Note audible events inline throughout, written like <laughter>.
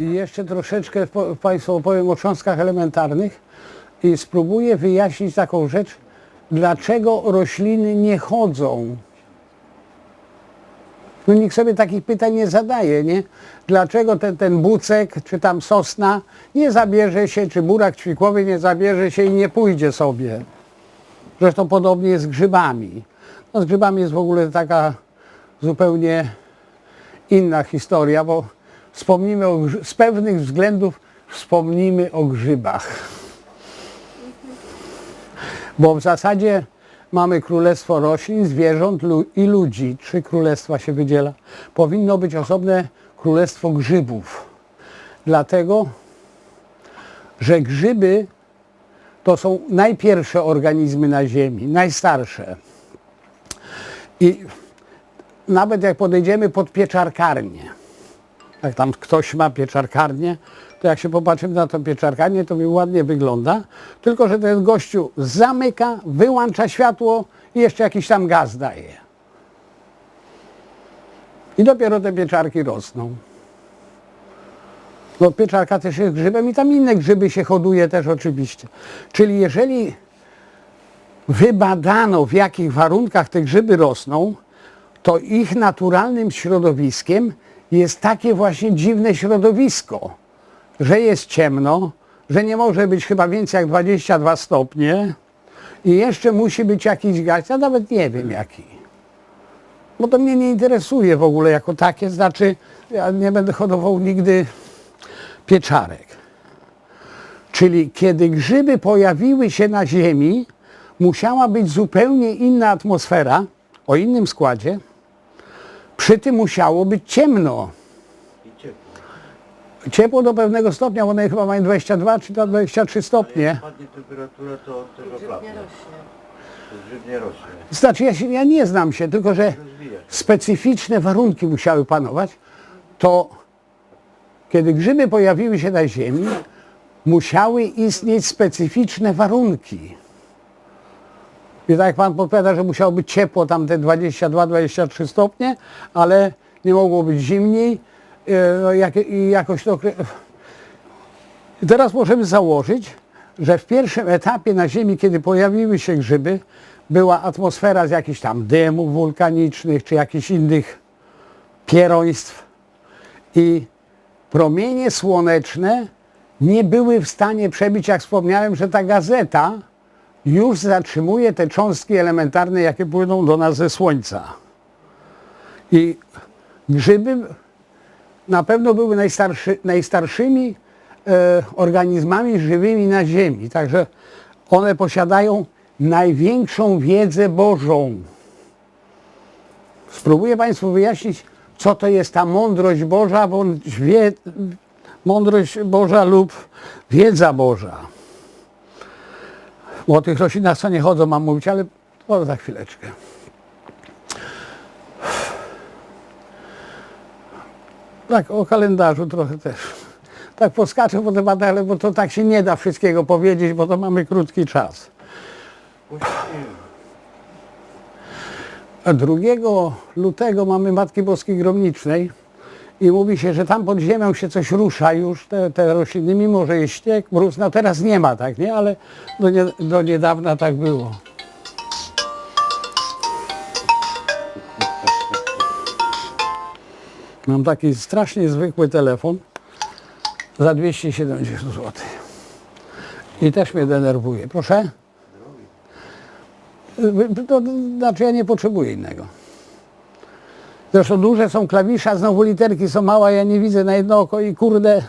I jeszcze troszeczkę Państwu opowiem o cząstkach elementarnych i spróbuję wyjaśnić taką rzecz, dlaczego rośliny nie chodzą. No nikt sobie takich pytań nie zadaje, nie? Dlaczego ten, ten bucek, czy tam sosna nie zabierze się, czy burak ćwikłowy nie zabierze się i nie pójdzie sobie. Zresztą podobnie jest z grzybami. No z grzybami jest w ogóle taka zupełnie inna historia, bo wspomnimy o, z pewnych względów wspomnimy o grzybach. Bo w zasadzie mamy królestwo roślin, zwierząt i ludzi. Trzy królestwa się wydziela. Powinno być osobne królestwo grzybów. Dlatego, że grzyby to są najpierwsze organizmy na Ziemi, najstarsze. I nawet jak podejdziemy pod pieczarkarnię, jak tam ktoś ma pieczarkarnię, to jak się popatrzymy na tą pieczarkarnię, to mi ładnie wygląda, tylko że ten gościu zamyka, wyłącza światło i jeszcze jakiś tam gaz daje. I dopiero te pieczarki rosną. No pieczarka też jest grzybem i tam inne grzyby się hoduje też oczywiście. Czyli jeżeli wybadano w jakich warunkach te grzyby rosną, to ich naturalnym środowiskiem jest takie właśnie dziwne środowisko, że jest ciemno, że nie może być chyba więcej jak 22 stopnie i jeszcze musi być jakiś gaz, ja nawet nie wiem jaki. Bo to mnie nie interesuje w ogóle jako takie, znaczy ja nie będę hodował nigdy pieczarek. Czyli kiedy grzyby pojawiły się na Ziemi, musiała być zupełnie inna atmosfera, o innym składzie. Przy tym musiało być ciemno. I ciepło. Ciepło do pewnego stopnia, bo one chyba mają 22 czy tam 23 stopnie. Jak spadnie temperatura, to nie rośnie. To. Znaczy ja, się, ja nie znam się, tylko że Rozwija się. specyficzne warunki musiały panować, to kiedy grzyby pojawiły się na Ziemi, musiały istnieć specyficzne warunki. I tak jak Pan podpowiada, że musiało być ciepło, tam te 22-23 stopnie, ale nie mogło być zimniej. e, No, jak, I jakoś to... teraz możemy założyć, że w pierwszym etapie na Ziemi, kiedy pojawiły się grzyby, była atmosfera z jakichś tam dymów wulkanicznych, czy jakichś innych pieroństw i promienie słoneczne nie były w stanie przebić, jak wspomniałem, że ta gazeta już zatrzymuje te cząstki elementarne, jakie płyną do nas ze Słońca. I grzyby na pewno były najstarszy, najstarszymi e, organizmami żywymi na Ziemi. Także one posiadają największą wiedzę Bożą. Spróbuję Państwu wyjaśnić, co to jest ta mądrość Boża, bądź wie, mądrość Boża lub wiedza Boża. Bo o tych roślinach co nie chodzą, mam mówić, ale to za chwileczkę. Tak, o kalendarzu trochę też. Tak poskaczę po tematach, ale bo to tak się nie da wszystkiego powiedzieć, bo to mamy krótki czas. Puścimy. A 2 lutego mamy Matki Boskiej Gromnicznej i mówi się, że tam pod ziemią się coś rusza już, te, te rośliny, mimo że jest śnieg, mróz, no teraz nie ma tak, nie? Ale do, nie, do niedawna tak było. Mam taki strasznie zwykły telefon za 270 zł. I też mnie denerwuje. Proszę? Y, To, to znaczy ja nie potrzebuję innego. Zresztą duże są klawisze, a znowu literki są małe, ja nie widzę na jedno oko i kurde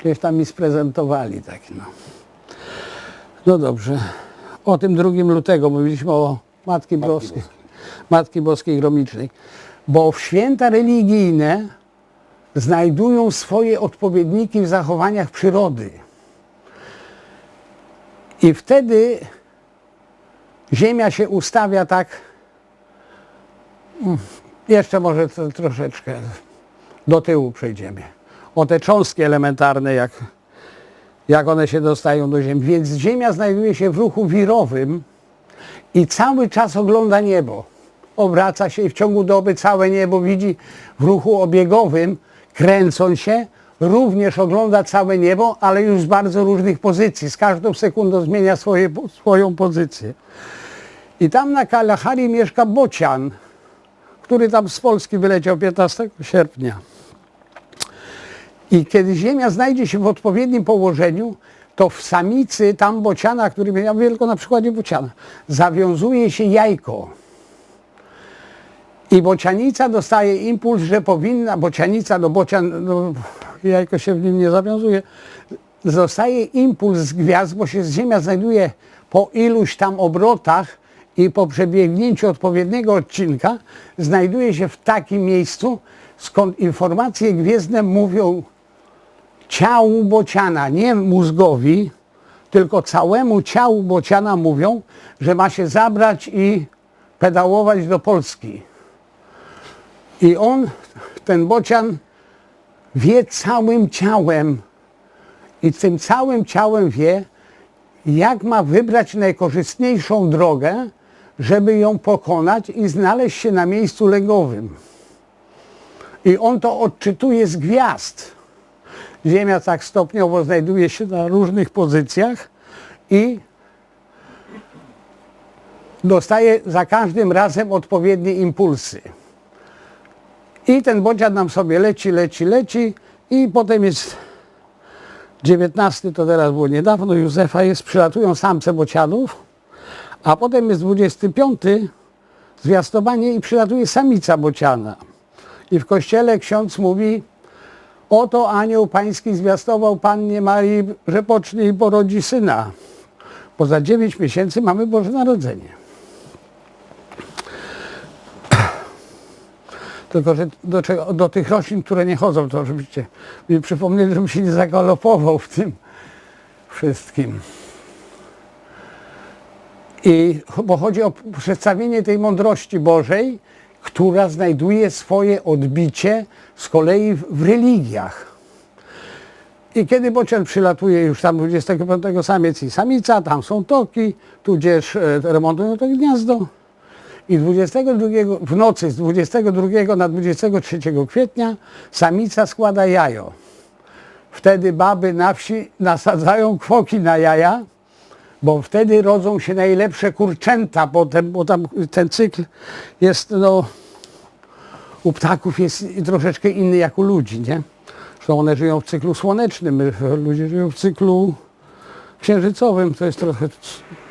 gdzieś tam mi sprezentowali tak no. No dobrze. O tym 2 lutego mówiliśmy o Matki Boskiej. Matki Boskiej Gromnicznej. Bo w święta religijne znajdują swoje odpowiedniki w zachowaniach przyrody. I wtedy Ziemia się ustawia tak, jeszcze może to, troszeczkę do tyłu przejdziemy. O te cząstki elementarne, jak, jak one się dostają do Ziemi. Więc Ziemia znajduje się w ruchu wirowym i cały czas ogląda niebo. Obraca się i w ciągu doby całe niebo widzi w ruchu obiegowym, kręcąc się, również ogląda całe niebo, ale już z bardzo różnych pozycji. Z każdą sekundą zmienia swoje, swoją pozycję. I tam na Kalahari mieszka bocian, który tam z Polski wyleciał 15 sierpnia. I kiedy Ziemia znajdzie się w odpowiednim położeniu, to w samicy tam bociana, który mówię tylko na przykładzie bociana, zawiązuje się jajko. I bocianica dostaje impuls, że powinna, bocianica, no bocian, no, jajko się w nim nie zawiązuje, dostaje impuls z gwiazd, bo się Ziemia znajduje po iluś tam obrotach i po przebiegnięciu odpowiedniego odcinka znajduje się w takim miejscu, skąd informacje gwiezdne mówią ciału bociana, nie mózgowi, tylko całemu ciału bociana mówią, że ma się zabrać i pedałować do Polski. I on, ten bocian, wie całym ciałem i tym całym ciałem wie, jak ma wybrać najkorzystniejszą drogę, żeby ją pokonać i znaleźć się na miejscu legowym. I on to odczytuje z gwiazd. Ziemia tak stopniowo znajduje się na różnych pozycjach i dostaje za każdym razem odpowiednie impulsy. I ten bocian nam sobie leci, leci, leci i potem jest 19, to teraz było niedawno, Józefa jest, przylatują samce bocianów, a potem jest 25, zwiastowanie i przylatuje samica bociana. I w kościele ksiądz mówi, oto anioł pański zwiastował Pannie Marii, że pocznie i porodzi syna. Bo za 9 miesięcy mamy Boże Narodzenie. Tylko, że do, do tych roślin, które nie chodzą, to żebyście mi przypomnieli, żebym się nie zagalopował w tym wszystkim. I bo chodzi o przedstawienie tej mądrości Bożej, która znajduje swoje odbicie z kolei w, w religiach. I kiedy bocian przylatuje już tam 25 samiec i samica, tam są toki, tudzież e, remontują to gniazdo. I 22, w nocy z 22 na 23 kwietnia samica składa jajo. Wtedy baby na wsi nasadzają kwoki na jaja, bo wtedy rodzą się najlepsze kurczęta bo tam ten cykl jest no, u ptaków jest troszeczkę inny jak u ludzi, nie? Zresztą one żyją w cyklu słonecznym, ludzie żyją w cyklu księżycowym, to jest trochę,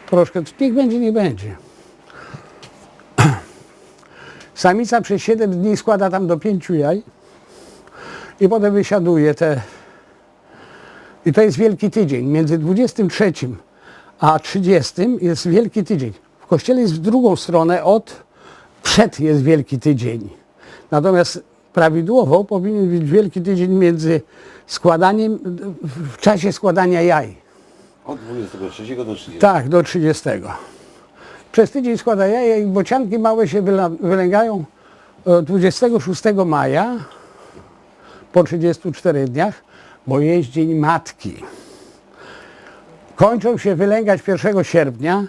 troszkę, niech będzie, niech będzie. <clears throat> Samica przez 7 dni składa tam do 5 jaj i potem wysiaduje te. I to jest wielki tydzień. Między 23 a 30 jest wielki tydzień. W kościele jest w drugą stronę od przed jest wielki tydzień. Natomiast prawidłowo powinien być wielki tydzień między składaniem, w czasie składania jaj. Od 23 do 30. Tak, do 30. Przez tydzień składa jaja i bocianki małe się wylęgają e, 26 maja po 34 dniach, bo jest Dzień Matki. Kończą się wylęgać 1 sierpnia,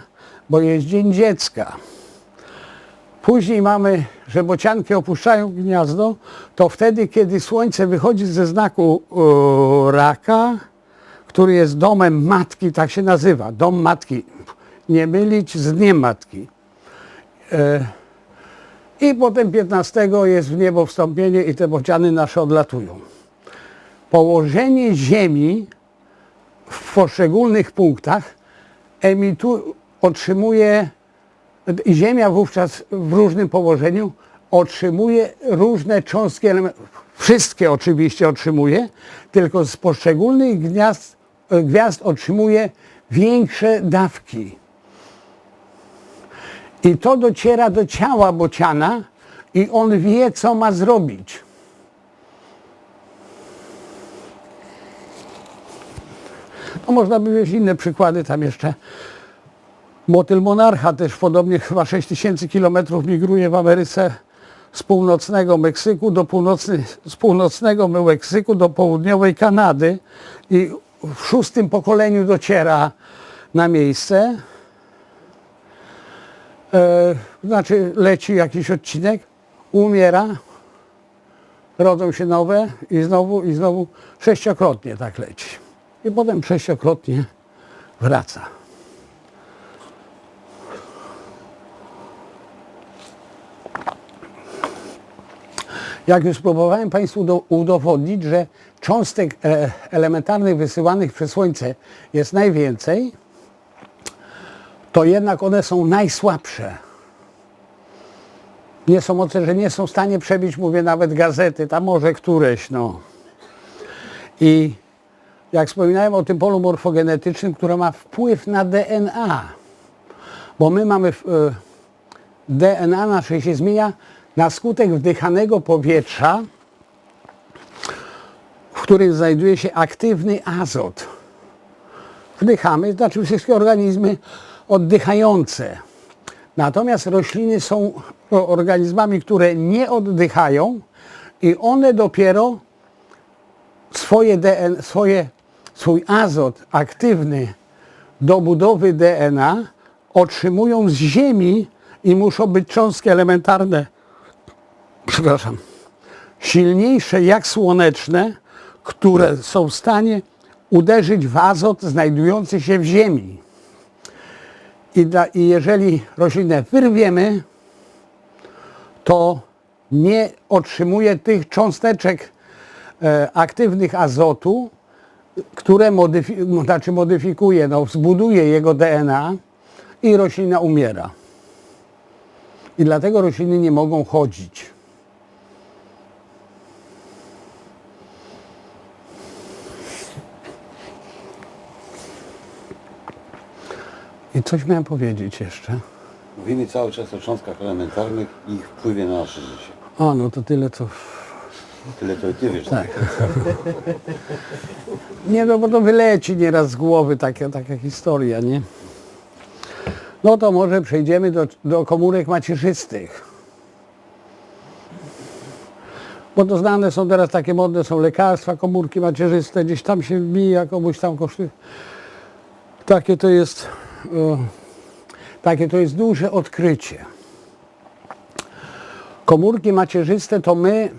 bo jest Dzień Dziecka. Później mamy, że bocianki opuszczają gniazdo, to wtedy, kiedy słońce wychodzi ze znaku e, raka, który jest domem matki, tak się nazywa, dom matki. Nie mylić z dniem matki. E, I potem 15 jest w niebo wstąpienie i te bociany nasze odlatują. Położenie Ziemi w poszczególnych punktach emitu, otrzymuje, Ziemia wówczas w różnym położeniu otrzymuje różne cząstki elementów. Wszystkie oczywiście otrzymuje, tylko z poszczególnych gniazd, gwiazd otrzymuje większe dawki. I to dociera do ciała bociana i on wie, co ma zrobić. Można by wziąć inne przykłady tam jeszcze. Motyl monarcha też podobnie chyba 6000 kilometrów migruje w Ameryce z północnego Meksyku do północny, z północnego Meksyku do południowej Kanady i w szóstym pokoleniu dociera na miejsce. E, znaczy leci jakiś odcinek, umiera rodzą się nowe i znowu, i znowu sześciokrotnie tak leci. I potem sześciokrotnie wraca. Jak już próbowałem Państwu do, udowodnić, że cząstek e, elementarnych wysyłanych przez Słońce jest najwięcej, to jednak one są najsłabsze. Nie są moce, że nie są w stanie przebić, mówię, nawet gazety, tam może któreś, no. I jak wspominałem o tym polu morfogenetycznym, które ma wpływ na DNA, bo my mamy, e, DNA nasze się zmienia na skutek wdychanego powietrza, w którym znajduje się aktywny azot. Wdychamy, znaczy wszystkie organizmy oddychające. Natomiast rośliny są o, organizmami, które nie oddychają i one dopiero swoje DN, swoje, swój azot aktywny do budowy DNA otrzymują z ziemi i muszą być cząstki elementarne, przepraszam, silniejsze jak słoneczne, które są w stanie uderzyć w azot znajdujący się w ziemi. I, I jeżeli roślinę wyrwiemy, to nie otrzymuje tych cząsteczek e, aktywnych azotu, które modyfi- znaczy modyfikuje, no, zbuduje jego DNA i roślina umiera. I dlatego rośliny nie mogą chodzić. I coś miałem powiedzieć jeszcze. Mówimy cały czas o cząstkach elementarnych i ich wpływie na nasze życie. A, no to tyle co... Tyle to ty wiesz. Tak. Nie, no bo to wyleci nieraz z głowy taka, taka historia, nie? No to może przejdziemy do, do komórek macierzystych. Bo to znane są teraz takie modne, są lekarstwa, komórki macierzyste, gdzieś tam się wbija, komuś tam kosztuje. Takie to jest, e, takie to jest duże odkrycie. Komórki macierzyste to my,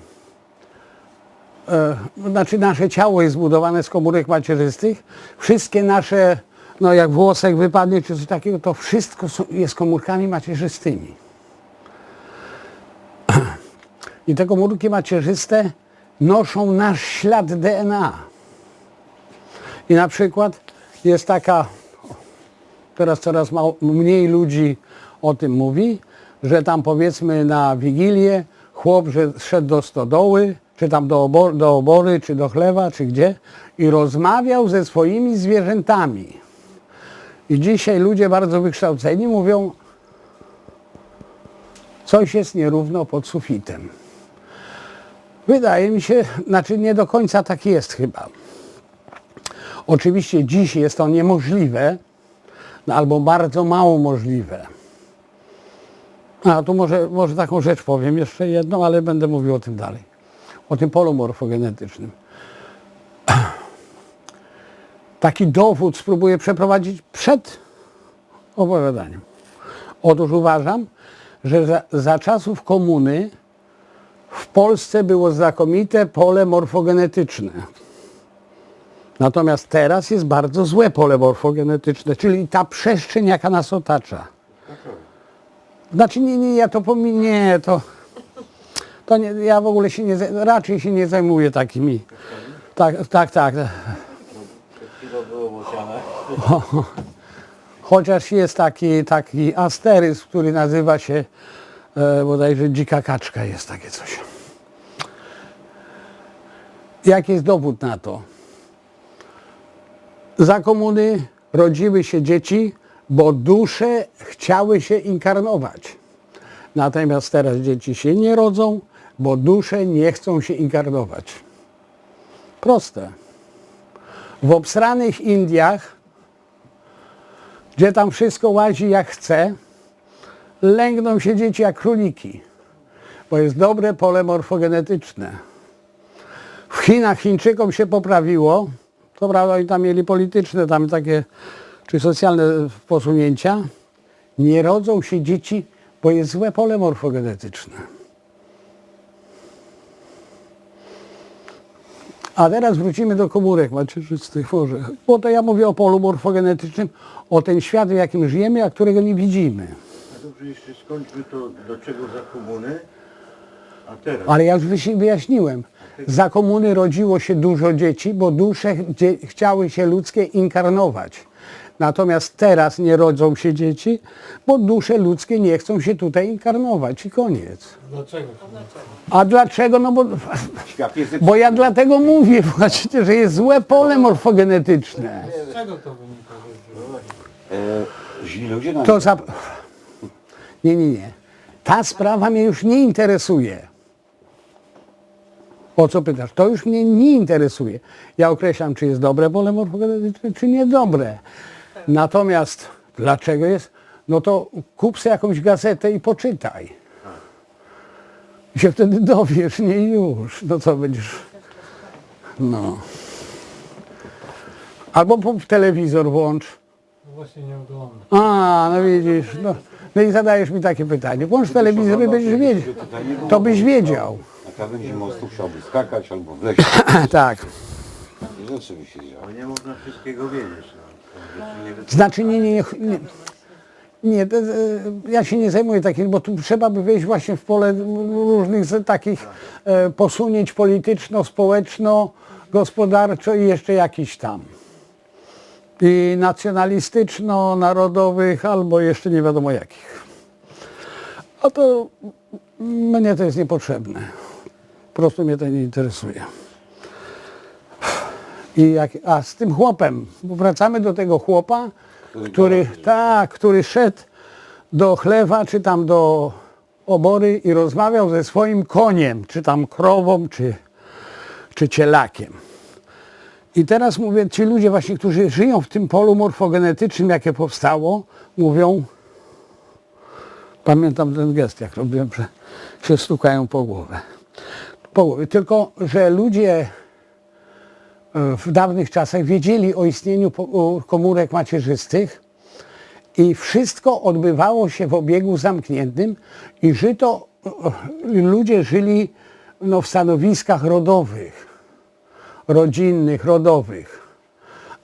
e, znaczy nasze ciało jest zbudowane z komórek macierzystych. Wszystkie nasze, no jak włosek wypadnie czy coś takiego, to wszystko jest komórkami macierzystymi. <clears throat> I te komórki macierzyste noszą nasz ślad DNA. I na przykład jest taka, teraz coraz mało, mniej ludzi o tym mówi, że tam powiedzmy na Wigilię chłop że szedł do stodoły, czy tam do, obor, do obory, czy do chlewa, czy gdzie i rozmawiał ze swoimi zwierzętami. I dzisiaj ludzie bardzo wykształceni mówią, coś jest nierówno pod sufitem. Wydaje mi się, znaczy nie do końca tak jest chyba. Oczywiście dziś jest to niemożliwe, no albo bardzo mało możliwe. A tu może, może taką rzecz powiem jeszcze jedną, ale będę mówił o tym dalej. O tym polu morfogenetycznym. <clears throat> Taki dowód spróbuję przeprowadzić przed opowiadaniem. Otóż uważam, że za, za czasów komuny w Polsce było znakomite pole morfogenetyczne. Natomiast teraz jest bardzo złe pole morfogenetyczne, czyli ta przestrzeń, jaka nas otacza. Znaczy nie, nie, ja to pomin... nie, to, to nie, ja w ogóle się nie, raczej się nie zajmuję takimi. Tak, tak, tak. <laughs> Chociaż jest taki, taki asteryzm, który nazywa się e, bodajże dzika kaczka, jest takie coś. Jaki jest dowód na to? Za komuny rodziły się dzieci, bo dusze chciały się inkarnować. Natomiast teraz dzieci się nie rodzą, bo dusze nie chcą się inkarnować. Proste. W obsranych Indiach gdzie tam wszystko łazi jak chce, lęgną się dzieci jak króliki, bo jest dobre pole morfogenetyczne. W Chinach Chińczykom się poprawiło, to prawda, oni tam mieli polityczne, tam takie, czy socjalne posunięcia. Nie rodzą się dzieci, bo jest złe pole morfogenetyczne. A teraz wrócimy do komórek macierzystych może. Bo to ja mówię o polu morfogenetycznym, o ten świat, w jakim żyjemy, a którego nie widzimy. A dobrze, jeszcze skończmy to, do czego za komuny. A teraz, Ale ja już wyjaśniłem. Za komuny rodziło się dużo dzieci, bo dusze dzie- chciały się ludzkie inkarnować. Natomiast teraz nie rodzą się dzieci, bo dusze ludzkie nie chcą się tutaj inkarnować i koniec. Dlaczego? A dlaczego? No bo, Świat jest bo ja dlatego mówię <laughs> właśnie, że jest złe pole morfogenetyczne. Z czego to wynika? e, źli ludzie na To za... Nie, nie, nie. Ta sprawa mnie już nie interesuje. O co pytasz? To już mnie nie interesuje. Ja określam, czy jest dobre pole morfogenetyczne, czy niedobre. Natomiast dlaczego jest? No to kup sobie jakąś gazetę i poczytaj. I się wtedy dowiesz, nie już. No co będziesz... No. Albo telewizor włącz. No właśnie nie udało. A, no widzisz, no, no i zadajesz mi takie pytanie. Włącz telewizor i będziesz wiedział. To byś wiedział. Na krawędzi mostu chciałby skakać albo w lesie. <clears throat> Tak. I rzeczy by się działy. bo nie można wszystkiego wiedzieć. No. Znaczy nie, nie, nie. nie. Nie, to, e, ja się nie zajmuję takim, bo tu trzeba by wejść właśnie w pole różnych takich e, posunięć polityczno, społeczno, gospodarczo i jeszcze jakiś tam. I nacjonalistyczno, narodowych, albo jeszcze nie wiadomo jakich. A to mnie to jest niepotrzebne. Po prostu mnie to nie interesuje. I jak, a z tym chłopem, bo wracamy do tego chłopa, Który tak, który szedł do chlewa, czy tam do obory i rozmawiał ze swoim koniem, czy tam krową, czy, czy cielakiem. I teraz mówię, ci ludzie właśnie, którzy żyją w tym polu morfogenetycznym, jakie powstało, mówią, pamiętam ten gest, jak robiłem, że się stukają po głowę. Po głowie. Tylko, że ludzie w dawnych czasach wiedzieli o istnieniu komórek macierzystych i wszystko odbywało się w obiegu zamkniętym i żyto, ludzie żyli no, w stanowiskach rodowych, rodzinnych, rodowych.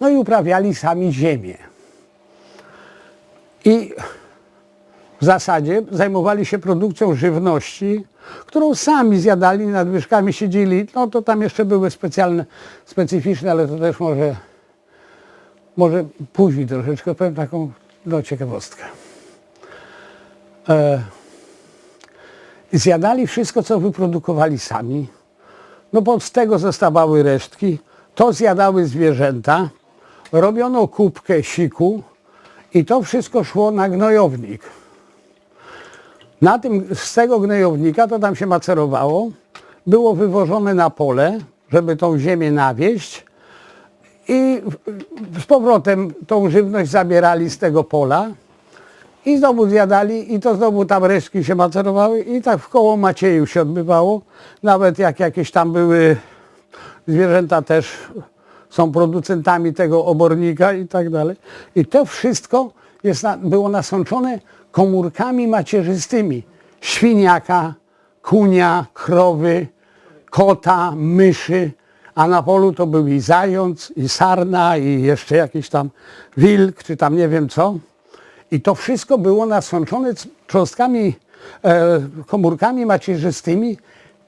No i uprawiali sami ziemię. I w zasadzie zajmowali się produkcją żywności, którą sami zjadali, nadwyżkami siedzieli. No to tam jeszcze były specjalne, specyficzne, ale to też może, może później troszeczkę powiem taką no, ciekawostkę. E, zjadali wszystko, co wyprodukowali sami. No bo z tego zostawały resztki. To zjadały zwierzęta. Robiono kubkę siku i to wszystko szło na gnojownik. Na tym, z tego gnojownika to tam się macerowało, było wywożone na pole, żeby tą ziemię nawieść i z powrotem tą żywność zabierali z tego pola i znowu zjadali i to znowu tam resztki się macerowały i tak w koło Macieju się odbywało. Nawet jak jakieś tam były zwierzęta też są producentami tego obornika i tak dalej. I to wszystko jest na, było nasączone komórkami macierzystymi. Świniaka, kunia, krowy, kota, myszy, a na polu to był i zając, i sarna, i jeszcze jakiś tam wilk, czy tam nie wiem co. I to wszystko było nasączone cząstkami, e, komórkami macierzystymi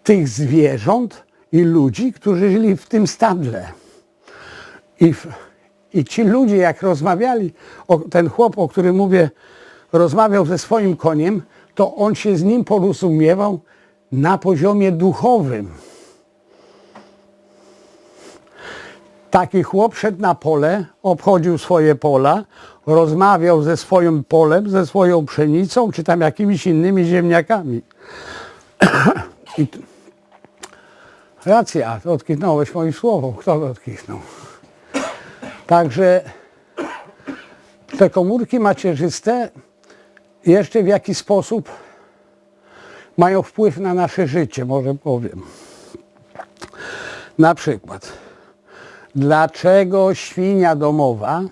tych zwierząt i ludzi, którzy żyli w tym stadle. I, w- I ci ludzie, jak rozmawiali, o, ten chłop, o którym mówię, rozmawiał ze swoim koniem, to on się z nim porozumiewał na poziomie duchowym. Taki chłop szedł na pole, obchodził swoje pola, rozmawiał ze swoim polem, ze swoją pszenicą, czy tam jakimiś innymi ziemniakami. <coughs> Racja, odkichnąłeś moim słowom. Kto to odkichnął? Także te komórki macierzyste jeszcze w jakiś sposób mają wpływ na nasze życie, może powiem. Na przykład, dlaczego świnia domowa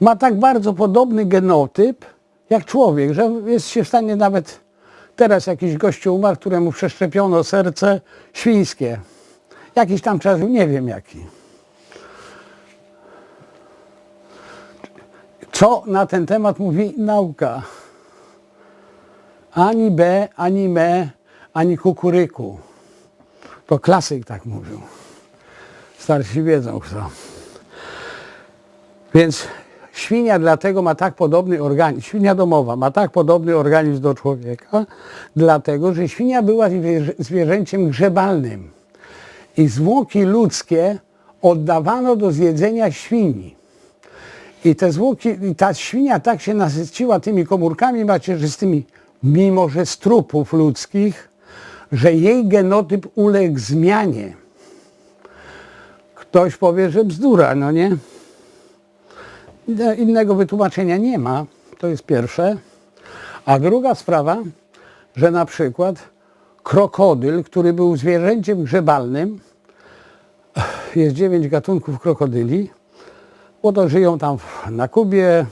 ma tak bardzo podobny genotyp jak człowiek, że jest się w stanie nawet teraz jakiś gościu umarł, któremu przeszczepiono serce świńskie Jakiś tam czas, nie wiem jaki. Co na ten temat mówi nauka? Ani B, ani me, ani kukuryku. To klasyk tak mówił. Starsi wiedzą kto. Więc świnia dlatego ma tak podobny organizm, świnia domowa ma tak podobny organizm do człowieka, dlatego że świnia była zwierzę- zwierzęciem grzebalnym i zwłoki ludzkie oddawano do zjedzenia świni. I te zwłoki, i ta świnia tak się nasyciła tymi komórkami macierzystymi, mimo że z trupów ludzkich, że jej genotyp uległ zmianie. Ktoś powie, że bzdura, no nie? Inne- Innego wytłumaczenia nie ma, to jest pierwsze. A druga sprawa, że na przykład krokodyl, który był zwierzęciem grzebalnym, jest dziewięć gatunków krokodyli, to żyją tam na Kubie,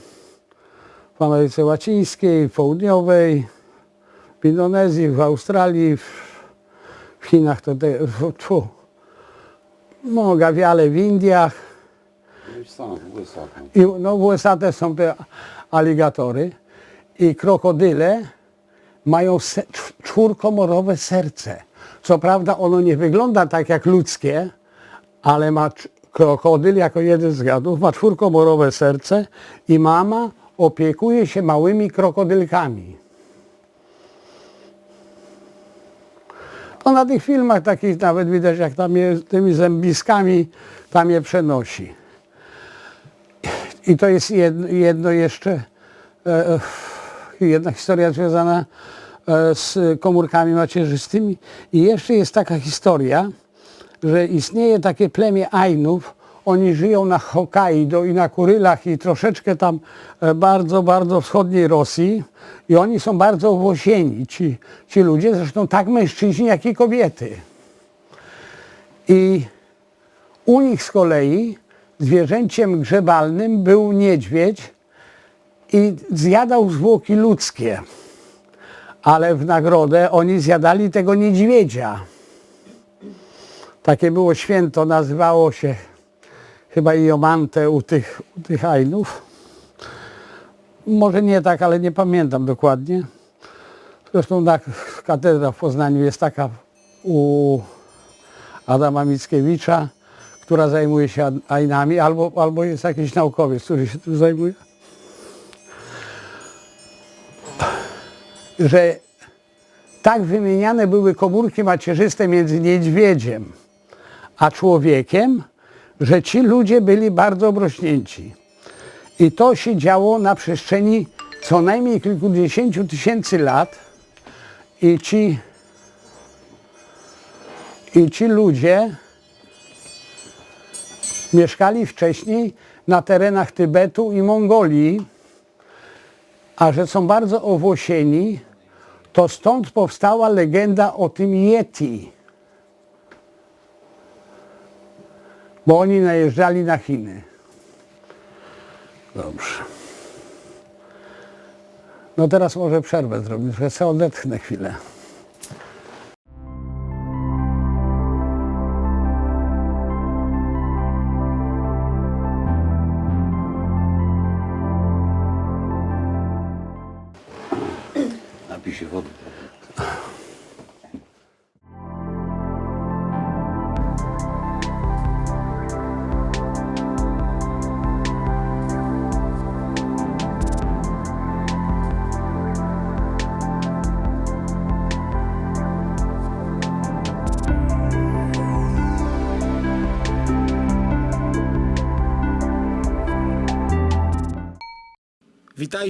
w Ameryce Łacińskiej, w Południowej, w Indonezji, w Australii, w, Chinach, to te, w, tfu, no, gawiale w Indiach, i no, w USA też są te aligatory. I krokodyle mają se, czwórkomorowe serce. Co prawda ono nie wygląda tak jak ludzkie, ale ma krokodyl jako jeden z gadów ma czwórkomorowe serce i mama opiekuje się małymi krokodylkami. To na tych filmach takich nawet widać, jak tam je tymi zębiskami tam je przenosi. I to jest jedno, jedno jeszcze, e, e, jedna historia związana e, z komórkami macierzystymi. I jeszcze jest taka historia, że istnieje takie plemię Ainów. Oni żyją na Hokkaido i na Kurylach i troszeczkę tam e, bardzo, bardzo wschodniej Rosji. I oni są bardzo owłosieni, ci, ci ludzie, zresztą tak mężczyźni, jak i kobiety. I u nich z kolei zwierzęciem grzebalnym był niedźwiedź i zjadał zwłoki ludzkie. Ale w nagrodę oni zjadali tego niedźwiedzia. Takie było święto, nazywało się chyba Iomante u tych, u tych Ainów. Może nie tak, ale nie pamiętam dokładnie. Zresztą tak, katedra w Poznaniu jest taka u Adama Mickiewicza, która zajmuje się Ainami, albo, albo jest jakiś naukowiec, który się tym zajmuje. Że tak wymieniane były komórki macierzyste między niedźwiedziem a człowiekiem, że ci ludzie byli bardzo obrośnięci. I to się działo na przestrzeni co najmniej kilkudziesięciu tysięcy lat i ci, i ci ludzie mieszkali wcześniej na terenach Tybetu i Mongolii, a że są bardzo owłosieni, to stąd powstała legenda o tym Yeti. Bo oni najeżdżali na Chiny. Dobrze. No teraz może przerwę zrobić, że sobie odetchnę chwilę.